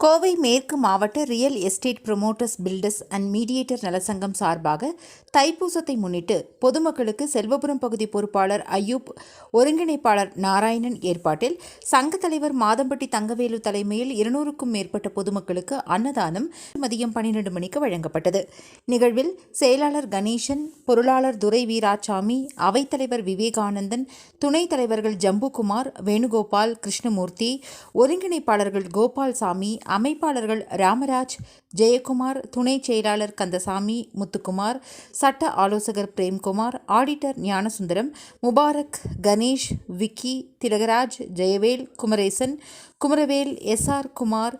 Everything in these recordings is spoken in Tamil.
கோவை மேற்கு மாவட்ட real estate promoters builders and mediator நலசங்கம் சார்பாக தைப்பூசத்தை முன்னிட்டு பொதுமக்களுக்கு செல்வபுரம் பகுதி பொறுப்பாளர் ஐயூப் ஒருங்கிணைப்பாளர் நாராயணன் ஏற்பாட்டில் சங்க தலைவர் மாதம்பட்டி தங்கவேலு தலைமையில் இருநூறுக்கும் மேற்பட்ட பொதுமக்களுக்கு அன்னதானம் மதியம் பன்னிரண்டு மணிக்கு வழங்கப்பட்டது. நிகழ்வில் செயலாளர் கணேசன் பொருளாளர் துரை வீராசாமி அவைத்தலைவர் விவேகானந்தன் துணைத் தலைவர்கள் ஜம்புகுமார் வேணுகோபால் கிருஷ்ணமூர்த்தி ஒருங்கிணைப்பாளர்கள் கோபால்சாமி அமைப்பாளர்கள் ராமராஜ் ஜெயக்குமார் துணை செயலாளர் கந்தசாமி முத்துக்குமார் சட்ட ஆலோசகர் Premkumar auditor Gnanasundaram Mubarak Ganesh Vicky Thilagaraj Jayavel Kumaresan Kumaravel S R Kumar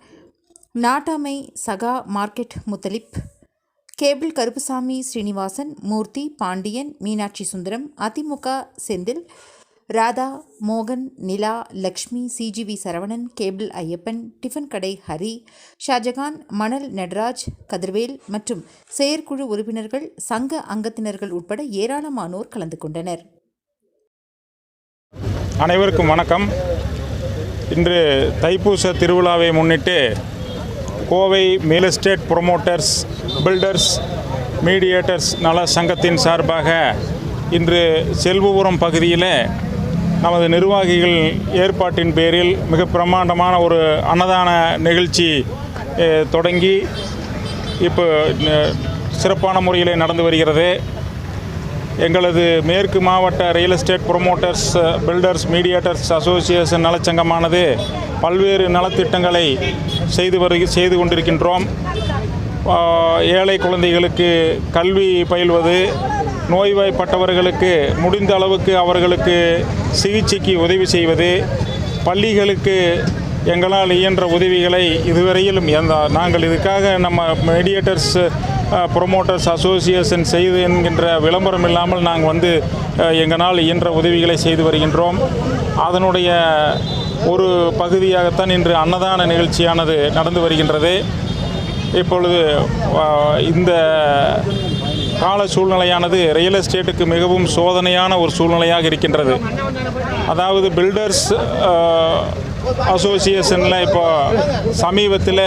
நாட்டாமை சகா மார்க்கெட் முத்தலிப் கேபிள் கருப்புசாமி ஸ்ரீனிவாசன் மூர்த்தி பாண்டியன் மீனாட்சி சுந்தரம் அதிமுக செந்தில் ராதா மோகன் Nila Lakshmi C G V Saravanan cable Iyappan tiffin கடை ஹரி ஷாஜகான் மணல் நடராஜ் கதிர்வேல் மற்றும் செயற்குழு உறுப்பினர்கள் சங்க அங்கத்தினர்கள் உட்பட ஏராளமானோர் கலந்து கொண்டனர். அனைவருக்கும் வணக்கம். இன்று தைப்பூச திருவிழாவை முன்னிட்டு கோவை மேல் எஸ்டேட் ப்ரொமோட்டர்ஸ் பில்டர்ஸ் மீடியேட்டர்ஸ் நல சங்கத்தின் சார்பாக இன்று செல்வபுரம் பகுதியில் நமது நிர்வாகிகள் ஏற்பாட்டின் பேரில் மிக பிரம்மாண்டமான ஒரு அன்னதான நிகழ்ச்சி தொடங்கி இப்போ சிறப்பான முறையில் நடந்து வருகிறது. எங்களது மேற்கு மாவட்ட real estate promoters builders mediators association நலச்சங்கமானது பல்வேறு நலத்திட்டங்களை செய்து வரு செய்து கொண்டிருக்கின்றோம். ஏழை குழந்தைகளுக்கு கல்வி பயில்வது நோய்வாய்ப்பட்டவர்களுக்கு முடிந்த அளவுக்கு அவர்களுக்கு சிகிச்சைக்கு உதவி செய்வது பள்ளிகளுக்கு எங்களால் இயன்ற உதவிகளை இதுவரையிலும் எந்த நாங்கள் இதுக்காக நம்ம மீடியேட்டர்ஸ் ப்ரொமோட்டர்ஸ் அசோசியேஷன் செய்து என்கின்ற விளம்பரம் இல்லாமல் நாங்கள் வந்து எங்களால் இயன்ற உதவிகளை செய்து வருகின்றோம். அதனுடைய ஒரு பகுதியாகத்தான் இன்று அன்னதான நிகழ்ச்சியானது நடந்து வருகின்றது. இப்பொழுது இந்த கால சூழ்நிலையானது ரியல் எஸ்டேட்டுக்கு மிகவும் சோதனையான ஒரு சூழ்நிலையாக இருக்கின்றது. அதாவது பில்டர்ஸ் அசோசியேஷனில் இப்போ சமீபத்தில்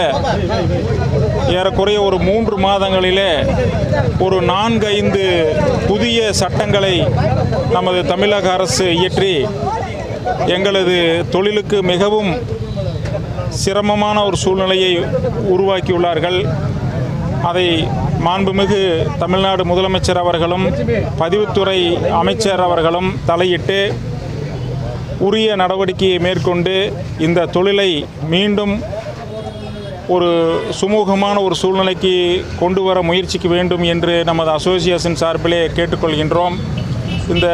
ஏறக்குறைய ஒரு மூன்று மாதங்களிலே ஒரு நான்கு ஐந்து புதிய சட்டங்களை நமது தமிழக அரசு இயற்றி எங்களது தொழிலுக்கு மிகவும் சிரமமான ஒரு சூழ்நிலையை உருவாக்கியுள்ளார்கள். அதை மாண்புமிகு தமிழ்நாடு முதலமைச்சர் அவர்களும் பதிவுத்துறை அமைச்சர் அவர்களும் தலையிட்டு உரிய நடவடிக்கையை மேற்கொண்டு இந்த தொழிலை மீண்டும் ஒரு சுமூகமான ஒரு சூழ்நிலைக்கு கொண்டு வர முயற்சிக்க வேண்டும் என்று நமது அசோசியேஷன் சார்பிலே கேட்டுக்கொள்கின்றோம். இந்த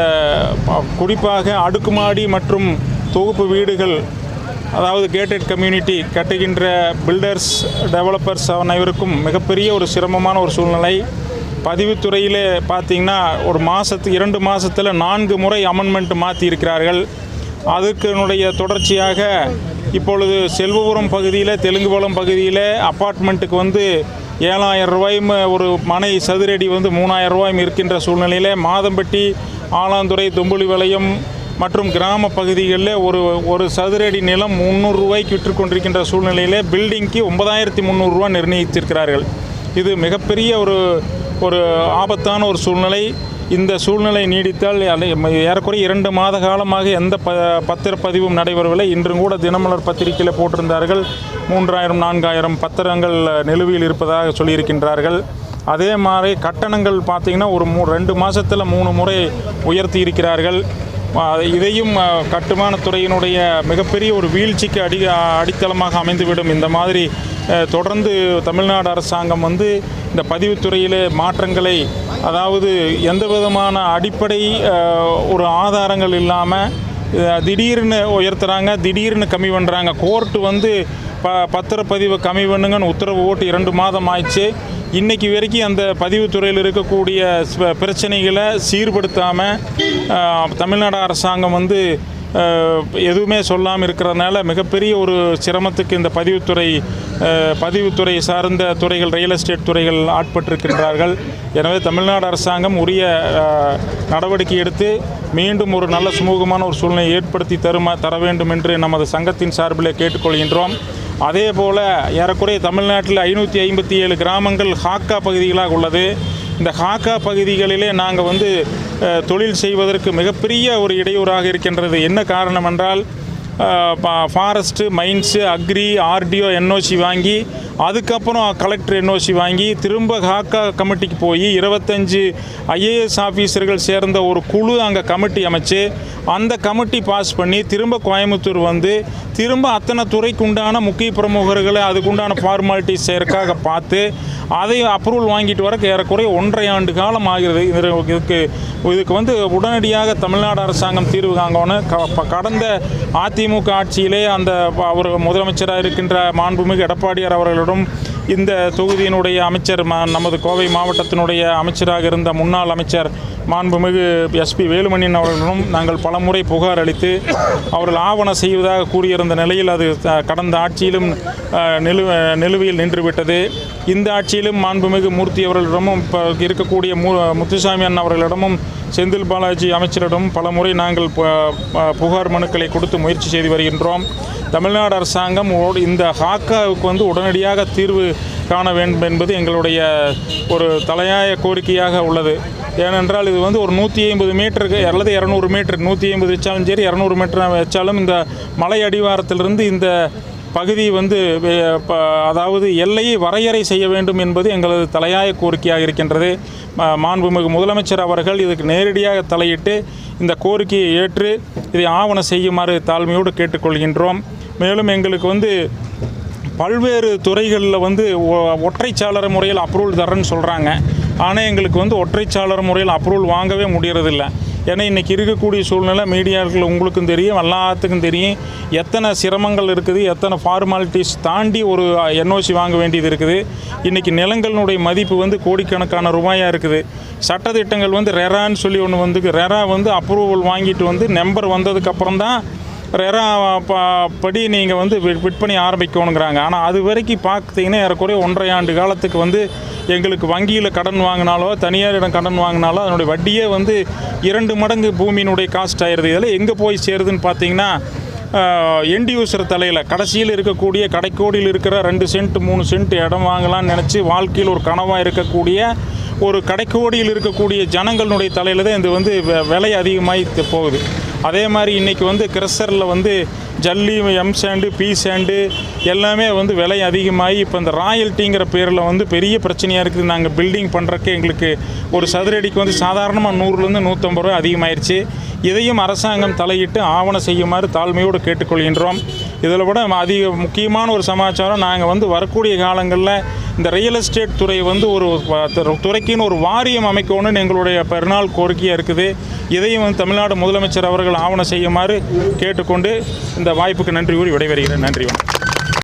குறிப்பாக அடுக்குமாடி மற்றும் தொகுப்பு வீடுகள் அதாவது கேட்டட் கம்யூனிட்டி கட்டுகின்ற பில்டர்ஸ் டெவலப்பர்ஸ் அனைவருக்கும் மிகப்பெரிய ஒரு சிரமமான ஒரு சூழ்நிலை. பதிவுத்துறையிலே பார்த்தீங்கன்னா ஒரு மாதத்துக்கு இரண்டு மாதத்தில் நான்கு முறை அமெண்ட்மெண்ட் மாற்றி இருக்கிறார்கள் அதுக்கினுடைய தொடர்ச்சியாக இப்பொழுது செல்வபுரம் பகுதியில் தெலுங்குபுரம் பகுதியில் அப்பார்ட்மெண்ட்டுக்கு வந்து ஏழாயிரம் ரூபாயும் ஒரு மனை சதுரடி வந்து மூணாயிரம் ரூபாயும் இருக்கின்ற சூழ்நிலையில் மாதம்பட்டி ஆலாந்துறை தும்புலி வளையம் மற்றும் கிராம பகுதிகளில் ஒரு ஒரு சதுரடி நிலம் முந்நூறுரூவாய்க்கு விற்றுக்கொண்டிருக்கின்ற சூழ்நிலையிலே சூழ்நிலையில் பில்டிங்க்கு ஒன்பதாயிரத்தி முந்நூறுரூவா நிர்ணயித்திருக்கிறார்கள். இது மிகப்பெரிய ஒரு ஒரு ஆபத்தான ஒரு சூழ்நிலை. இந்த சூழ்நிலை நீடித்தால் ஏறக்குறைய இரண்டு மாத காலமாக எந்த ப பத்திரப்பதிவும் நடைபெறவில்லை. இன்றும் கூட தினமலர் பத்திரிகையில் போட்டிருந்தார்கள். மூன்றாயிரம் நான்காயிரம் பத்திரங்கள் நிலுவையில் இருப்பதாக சொல்லியிருக்கின்றார்கள். அதே மாதிரி கட்டணங்கள் பார்த்திங்கன்னா ஒரு மூ ரெண்டு மாதத்தில் மூணு முறை உயர்த்தி இருக்கிறார்கள். இதையும் கட்டுமானத்துறையினுடைய துறையினுடைய மிகப்பெரிய ஒரு வீழ்ச்சிக்கு அடி அடித்தளமாக அமைந்துவிடும். இந்த மாதிரி தொடர்ந்து தமிழ்நாடு அரசாங்கம் வந்து இந்த பதிவுத்துறையிலே மாற்றங்களை அதாவது எந்த விதமான அடிப்படை ஒரு ஆதாரங்கள் இல்லாமல் திடீர்னு உயர்த்துறாங்க திடீர்னு கம்மி பண்ணுறாங்க கோர்ட்டு வந்து ப பத்திரப்பதிவு கம்மி பண்ணுங்கன்னு உத்தரவு ஓட்டு இரண்டு மாதம் ஆயிடுச்சு. இன்றைக்கி வரைக்கும் அந்த பதிவுத்துறையில் இருக்கக்கூடிய பிரச்சனைகளை சீர்படுத்தாமல் தமிழ்நாடு அரசாங்கம் வந்து எதுவுமே சொல்லாமல் இருக்கிறதுனால மிகப்பெரிய ஒரு சிரமத்துக்கு இந்த பதிவுத்துறை பதிவுத்துறை சார்ந்த துறைகள் ரியல் எஸ்டேட் துறைகள் ஆட்பட்டிருக்கின்றார்கள். எனவே தமிழ்நாடு அரசாங்கம் உரிய நடவடிக்கை எடுத்து மீண்டும் ஒரு நல்ல சுமூகமான ஒரு சூழ்நிலையை ஏற்படுத்தி தருமா தர வேண்டும் என்று நமது சங்கத்தின் சார்பில் கேட்டுக்கொள்கின்றோம். அதே போல் ஏறக்குறைய தமிழ்நாட்டில் ஐநூற்றி ஐம்பத்தி ஏழு கிராமங்கள் ஹாக்கா பகுதிகளாக உள்ளது. இந்த ஹாக்கா பகுதிகளிலே நாங்கள் வந்து தொழில் செய்வதற்கு மிகப்பெரிய ஒரு இடையூறாக இருக்கின்றது. என்ன காரணம் என்றால் forest mines agri R T O N O C வாங்கி அதுக்கப்புறம் கலெக்டர் என்ஓசி வாங்கி திரும்ப ஹாக்கா கமிட்டிக்கு போய் இருபத்தஞ்சு ஐஏஎஸ் ஆஃபீஸர்கள் சேர்ந்த ஒரு குழு அங்கே கமிட்டி அமைச்சு அந்த கமிட்டி பாஸ் பண்ணி திரும்ப கோயம்புத்தூர் வந்து திரும்ப அத்தனை துறைக்கு உண்டான முக்கிய பிரமுகர்களை அதுக்குண்டான ஃபார்மாலிட்டிஸ் செய்யறதுக்காக பார்த்து அதை அப்ரூவல் வாங்கிட்டு வர ஏறக்குறைய ஒன்றரை ஆண்டு காலம் ஆகிறது. இதுக்கு இதுக்கு வந்து உடனடியாக தமிழ்நாடு அரசாங்கம் தீர்வு காங்கன்னு க- கடந்த அதிமுக திமுக ஆட்சியிலே அந்த அவர் முதலமைச்சராக இருக்கின்ற மாண்புமிகு எடப்பாடியார் அவர்களிடம் இந்த தொகுதியினுடைய அமைச்சர் நமது கோவை மாவட்டத்தினுடைய அமைச்சராக இருந்த முன்னாள் அமைச்சர் மாண்புமிகு எஸ்பி வேலுமணியன் அவர்களிடம் நாங்கள் பலமுறை புகார் அளித்து அவர்கள் ஆவணம் செய்வதாக கூறியிருந்த நிலையில் அது த- கடந்த ஆட்சியிலும் நிலு நிலுவையில் நின்றுவிட்டது. இந்த ஆட்சியிலும் மாண்புமிகு மூர்த்தி அவர்களிடமும் இப்போ இருக்கக்கூடிய மு முத்துசாமி அண்ணன் அவர்களிடமும் செந்தில் பாலாஜி அமைச்சரிடம் பலமுறை நாங்கள் புகார் மனுக்களை கொடுத்து முயற்சி செய்து வருகின்றோம். தமிழ்நாடு அரசாங்கம் இந்த ஹாக்காவுக்கு வந்து உடனடியாக தீர்வு காண வேண்டும் என்பது எங்களுடைய ஒரு தலையாய கோரிக்கையாக உள்ளது. ஏனென்றால் இது வந்து ஒரு நூற்றி ஐம்பது மீட்டருக்கு அல்லது இரநூறு மீட்டர் நூற்றி ஐம்பது வச்சாலும் சரி இரநூறு மீட்டர் வச்சாலும் இந்த மலை அடிவாரத்திலிருந்து இந்த பகுதி வந்து அதாவது எல்லையை வரையறை செய்ய வேண்டும் என்பது எங்களது தலையாய கோரிக்கையாக இருக்கின்றது. மாண்புமிகு முதலமைச்சர் அவர்கள் இதுக்கு நேரடியாக தலையிட்டு இந்த கோரிக்கையை ஏற்று இதை ஆவணம் செய்யுமாறு தாழ்மையோடு கேட்டுக்கொள்கின்றோம். மேலும் எங்களுக்கு வந்து பல்வேறு துறைகளில் வந்து ஒற்றைச்சாளர் முறையில் அப்ரூவல் தரேன்னு சொல்கிறாங்க ஆனால் எங்களுக்கு வந்து ஒற்றைச்சாளர் முறையில் அப்ரூவல் வாங்கவே முடியறதில்ல. ஏன்னா இன்றைக்கி இருக்கக்கூடிய சூழ்நிலை மீடியாக்கள் உங்களுக்கும் தெரியும் எல்லாத்துக்கும் தெரியும். எத்தனை சிரமங்கள் இருக்குது எத்தனை ஃபார்மாலிட்டிஸ் தாண்டி ஒரு என்ஓசி வாங்க வேண்டியது இருக்குது. இன்றைக்கி நிலங்களினுடைய மதிப்பு வந்து கோடிக்கணக்கான ரூபாயாக இருக்குது. சட்டத்திட்டங்கள் வந்து ரெரான்னு சொல்லி ஒன்று வந்து ரெரா வந்து அப்ரூவல் வாங்கிட்டு வந்து நம்பர் வந்ததுக்கப்புறம் தான் ரெரா ப- படி நீங்கள் வந்து விற்பனை ஆரம்பிக்கணுங்கிறாங்க. ஆனால் அது வரைக்கும் பார்த்தீங்கன்னா ஏறக்குறைய ஒன்றரை ஆண்டு காலத்துக்கு வந்து எங்களுக்கு வங்கியில் கடன் வாங்கினாலோ தனியாரிடம் கடன் வாங்கினாலோ அதனுடைய வட்டியே வந்து இரண்டு மடங்கு பூமியினுடைய காஸ்ட் ஆயிடுது இதில் எங்கே போய் சேருதுன்னு பார்த்தீங்கன்னா எண்ட் யூசர் தலையில் கடைசியில் இருக்கக்கூடிய கடைக்கோடியில் இருக்கிற ரெண்டு சென்ட் மூணு சென்ட் இடம் வாங்கலாம்னு நினச்சி வாழ்க்கையில் ஒரு கனவாக இருக்கக்கூடிய ஒரு கடைக்கோடியில் இருக்கக்கூடிய ஜனங்களுடைய தலையில் தான் இது வந்து விலை அதிகமாகி போகுது. அதே மாதிரி இன்றைக்கி வந்து கிரஷரில் வந்து ஜல்லி எம் சாண்டு பி சாண்டு எல்லாமே வந்து விலை அதிகமாகி இப்போ இந்த ராயல்ட்டிங்கிற பேரில் வந்து பெரிய பிரச்சனையாக இருக்குது. நாங்கள் பில்டிங் பண்ணுறக்கு எங்களுக்கு ஒரு சதுரடிக்கு வந்து சாதாரணமாக நூறுலேருந்து நூற்றம்பது ரூபா அதிகமாயிருச்சு. இதையும் அரசாங்கம் தலையிட்டு ஆவணம் செய்யுமாறு தாழ்மையோடு கேட்டுக்கொள்கின்றோம். இதில் விட அதிக முக்கியமான ஒரு சமாச்சாரம் நாங்கள் வந்து வரக்கூடிய காலங்களில் இந்த ரியல் எஸ்டேட் துறை வந்து ஒரு துறைக்குன்னு ஒரு வாரியம் அமைக்கணும்னு எங்களுடைய பெருநாள் கோரிக்கையாக இருக்குது. இதையும் வந்து தமிழ்நாடு முதலமைச்சர் அவர்கள் ஆவணம் செய்யுமாறு கேட்டுக்கொண்டு இந்த வாய்ப்புக்கு நன்றி கூறி விடைபெறுகிறேன். நன்றி வணக்கம்.